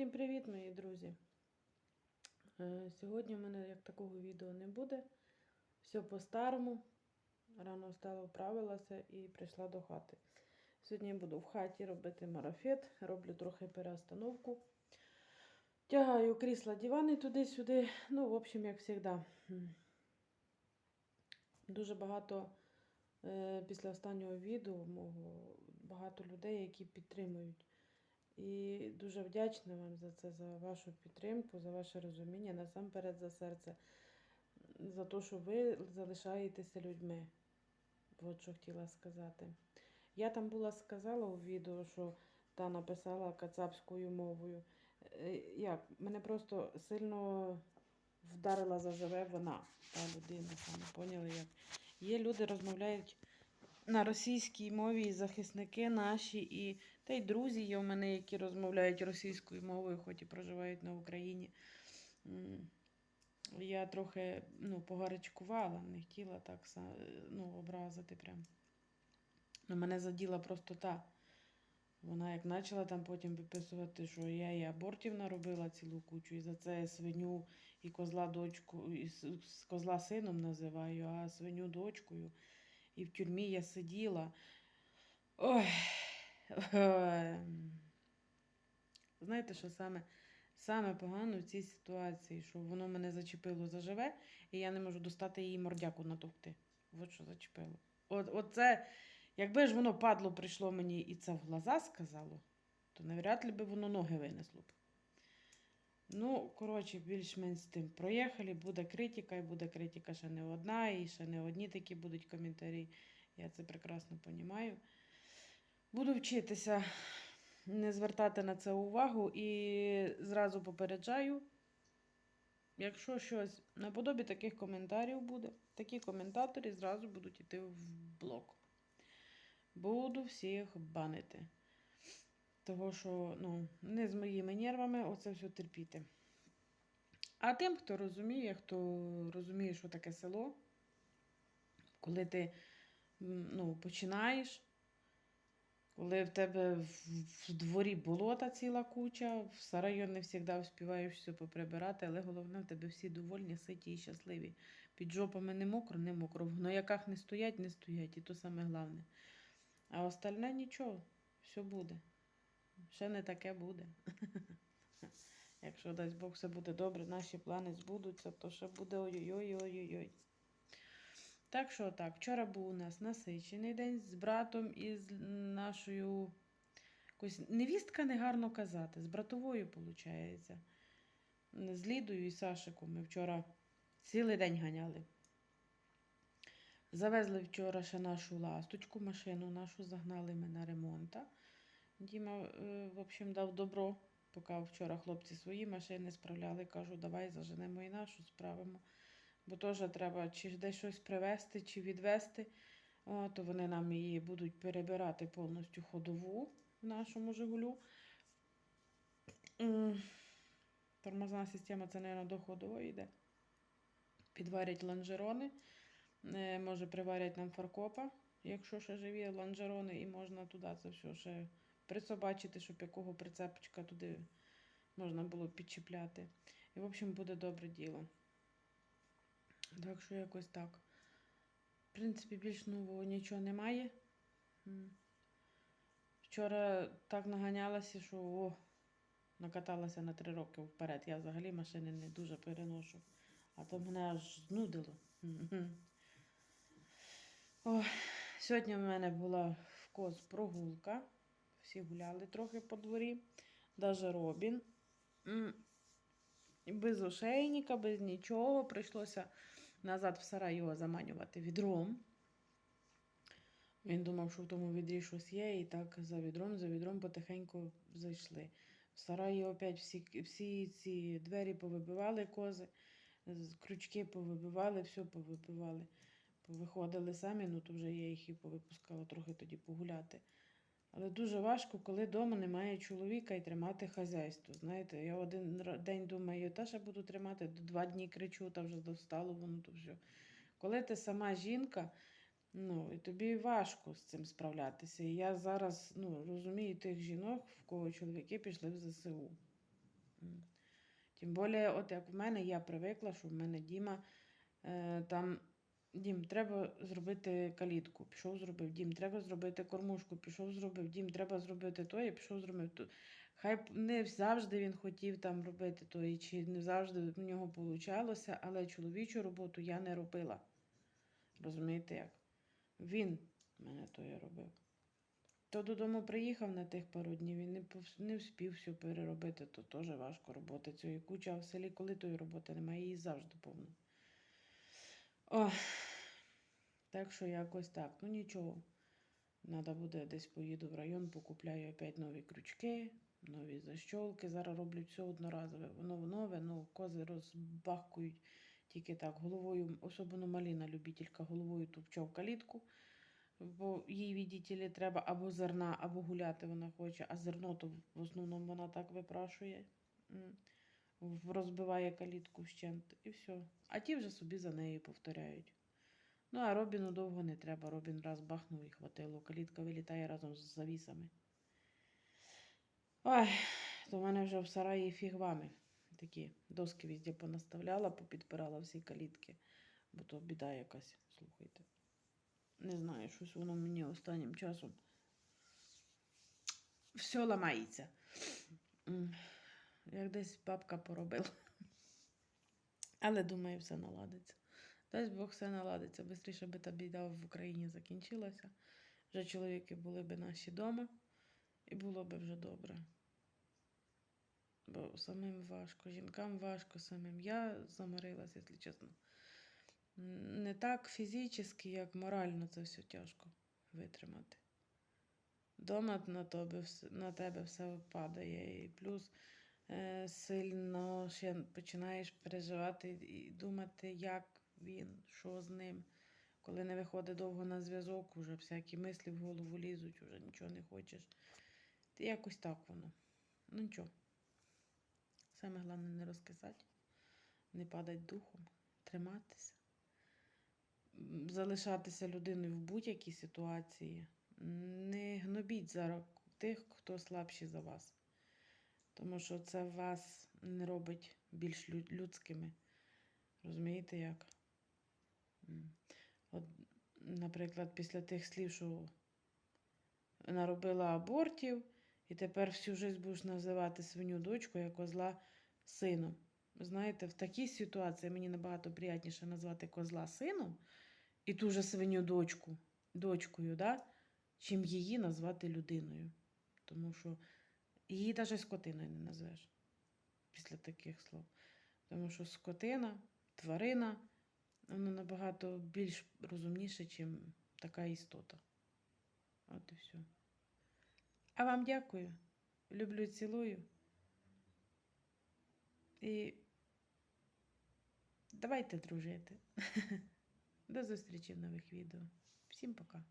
Всім привіт, мої друзі! Е, Сьогодні в мене як такого відео не буде. Все по-старому. Рано встала, вправилася і прийшла до хати. Сьогодні я буду в хаті робити марафет, роблю трохи перестановку. Тягаю крісла, дивани туди-сюди. Ну, в общем, як завжди. Дуже багато е, після останнього відео багато людей, які підтримують. І дуже вдячна вам за це, за вашу підтримку, за ваше розуміння, насамперед за серце, за те, що ви залишаєтеся людьми. От що хотіла сказати. Я там була сказала у відео, що та написала кацапською мовою. Е, Як? Мене просто сильно вдарила заживе вона, та людина, поняли як. Є люди, розмовляють на російській мові, і захисники наші, і та й друзі є у мене, які розмовляють російською мовою, хоч і проживають на Україні. Я трохи ну, погарячкувала, не хотіла так ну, образити прям. Ну, мене заділа просто та. Вона як почала там потім виписувати, що я і абортів наробила цілу кучу, і за це свиню і козла дочку, і козла сином називаю, а свиню дочкою. І в тюрмі я сиділа. Ой. Знаєте, що саме, саме погано в цій ситуації, що воно мене зачепило заживе, і я не можу достати її мордяку натовкти. От що зачепило. От, от це, якби ж воно падло прийшло мені і це в глаза сказало, то навряд ли би воно ноги винесло б. Ну, коротше, більш-менш з тим проїхали, буде критика, і буде критика ще не одна, і ще не одні такі будуть коментарі. Я це прекрасно розумію. Буду вчитися не звертати на це увагу і зразу попереджаю. Якщо щось наподобі таких коментарів буде, такі коментаторі зразу будуть йти в блок. Буду всіх банити. Того, що ну, не з моїми нервами оце все терпіти. А тим, хто розуміє, хто розуміє, що таке село, коли ти ну, починаєш, коли в тебе в, дворі болота ціла куча, в сараю не завжди вспіваєш все поприбирати, але головне, в тебе всі довольні, ситі і щасливі. Під жопами не мокро, не мокро. В гнояках не стоять, не стоять, і то саме головне. А остальне нічого, все буде. Ще не таке буде. Якщо дасть Бог все буде добре, наші плани збудуться, то ще буде ой-ой-ой-ой-ой. Так що так, вчора був у нас насичений день з братом і з нашою якось невістка негарно казати, з братовою, виходить. З Лідою і Сашиком ми вчора цілий день ганяли. Завезли вчора ще нашу ласточку, машину нашу загнали ми на ремонта. Діма, е, в общем, дав добро, поки вчора хлопці свої машини справляли. Кажу, давай заженемо і нашу справимо. Бо теж треба чи десь щось привезти, чи відвезти. О, то вони нам її будуть перебирати повністю ходову в нашому Жигулю. Тормозна система це, мабуть, до ходової йде. Підварять лонжерони. Е, Може, приварять нам фаркопа, якщо ще живі лонжерони, і можна туди це все ще присобачити, щоб якого прицепочка туди можна було підчіпляти. І, в общем, буде добре діло. Так що якось так. В принципі, більш нового нічого немає. Вчора так наганялася, що о, накаталася на три роки вперед. Я взагалі машини не дуже переношу. А то мене аж знудило. Ой, сьогодні в мене була в коз прогулка. Всі гуляли трохи по дворі. Даже Робін. Без ошейника, без нічого. Прийшлося назад в сарай його заманювати відром. Він думав, що в тому відрі щось є, і так за відром, за відром потихеньку зайшли. В сараї опять всі, всі ці двері повибивали кози, крючки повибивали, все повибивали. Повиходили самі, ну то вже я їх і повипускала трохи тоді погуляти. Але дуже важко, коли вдома немає чоловіка і тримати хазяйство. Знаєте, я один день думаю, та ще буду тримати, два дні кричу, та вже достало воно то все. Коли ти сама жінка, ну і тобі важко з цим справлятися. І я зараз ну, розумію тих жінок, в кого чоловіки пішли в ЗСУ. Тим більше, от як в мене, я привикла, що в мене Діма е, там. Дім, треба зробити калітку. Пішов, зробив. Дім, треба зробити кормушку. Пішов, зробив. Дім, треба зробити то, я пішов, зробив то. Хай не завжди він хотів там робити то, і чи не завжди в нього получалося, але чоловічу роботу я не робила. Розумієте як? Він мене то я робив. То додому приїхав на тих пару днів, він не, не вспів все переробити, то теж важко роботи. Цієї куча, а в селі, коли тої роботи немає, її завжди повно. О, так що якось так. Ну нічого. Надо буде десь поїду в район, покупляю опять нові крючки, нові защолки. Зараз роблю все одноразове. Воно нове, ну кози розбахкують тільки так. Головою, особливо маліна любителька, головою тупче в калітку. Бо їй, відділі, треба або зерна, або гуляти вона хоче, а зерно то в основному вона так випрашує. Розбиває калітку вщент і все. А ті вже собі за нею повторяють. Ну, а Робіну довго не треба. Робін раз бахнув і хватило. Калітка вилітає разом з завісами. Ой, то в мене вже в сараї фігвами. Такі доски везде понаставляла, попідпирала всі калітки. Бо то біда якась, слухайте. Не знаю, щось воно мені останнім часом. Все ламається. Як десь бабка поробила. Але думаю, все наладиться. Дасть Бог все наладиться. Бистріше би та біда в Україні закінчилася. Вже чоловіки були б наші вдома, і було б вже добре. Бо самим важко, жінкам важко самим. Я заморилася, якщо чесно. Не так фізично, як морально це все тяжко витримати. Дома на тебе, на тебе все падає. І плюс сильно ще починаєш переживати і думати, як він, що з ним. Коли не виходить довго на зв'язок, уже всякі мислі в голову лізуть, уже нічого не хочеш. Ти якось так воно. Ну нічого. Саме головне не розкисати, не падати духом, триматися, залишатися людиною в будь-якій ситуації. Не гнобіть зараз тих, хто слабші за вас. Тому що це вас не робить більш людськими. Розумієте як? От, наприклад, після тих слів, що наробила абортів, і тепер всю життя будеш називати свиню дочкою, а козла сином. Знаєте, в такій ситуації мені набагато приятніше назвати козла сином і ту же свиню дочку, дочкою, да? чим її назвати людиною. Тому що її навіть скотиною не назвеш після таких слов. Тому що скотина, тварина, вона набагато більш розумніше, ніж така істота. От і все. А вам дякую. Люблю, цілую. І давайте дружити. До зустрічі в нових відео. Всім пока.